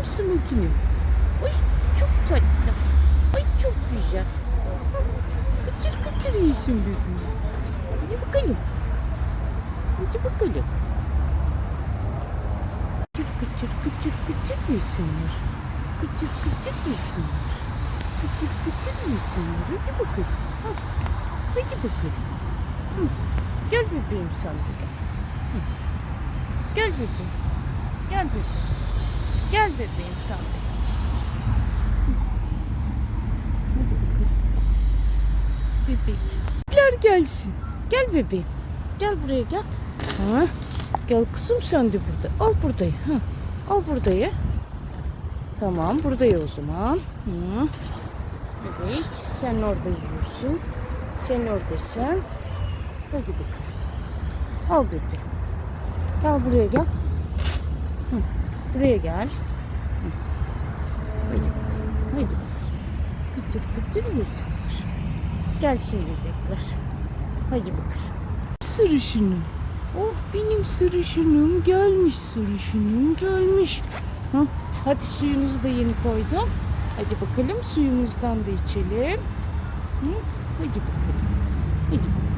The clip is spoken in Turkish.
Benim smokinim. Ay çok tatlı. Ay çok güzel. Kıtır kıtır yesin bebeğim. Hadi bakalım. Hadi bakalım. Kıtır kıtır kıtır kıtır yesinler. Kıtır kıtır yesinler. Kıtır kıtır yesinler. Hadi bakalım. Hı, Hadi bakalım. Hı, Gel bebeğim sen de gel. Hı. Gel bebeğim. Gel bebeğim. Gel bebeğim sen de. Hı. Hadi bakalım. Bebek. gelsin. Gel bebeğim. Gel buraya gel. Ha? Gel kızım sen de burada. Al buradayı. Ha. Al buradayı. Tamam buradayı o zaman. Hı. Evet sen orada yiyorsun. Sen oradasın. Hadi bakalım. Al bebeğim. Gel buraya gel. Buraya gel. Hadi bakalım. Hadi bakalım. Kıtır kıtır yesinler. Gel şimdi bebekler. Hadi bakalım. Sarışınım. Oh benim sarışınım gelmiş sarışınım gelmiş. Ha, hadi suyunuzu da yeni koydum. Hadi bakalım suyumuzdan da içelim. Hı, hadi bakalım. Hadi bakalım.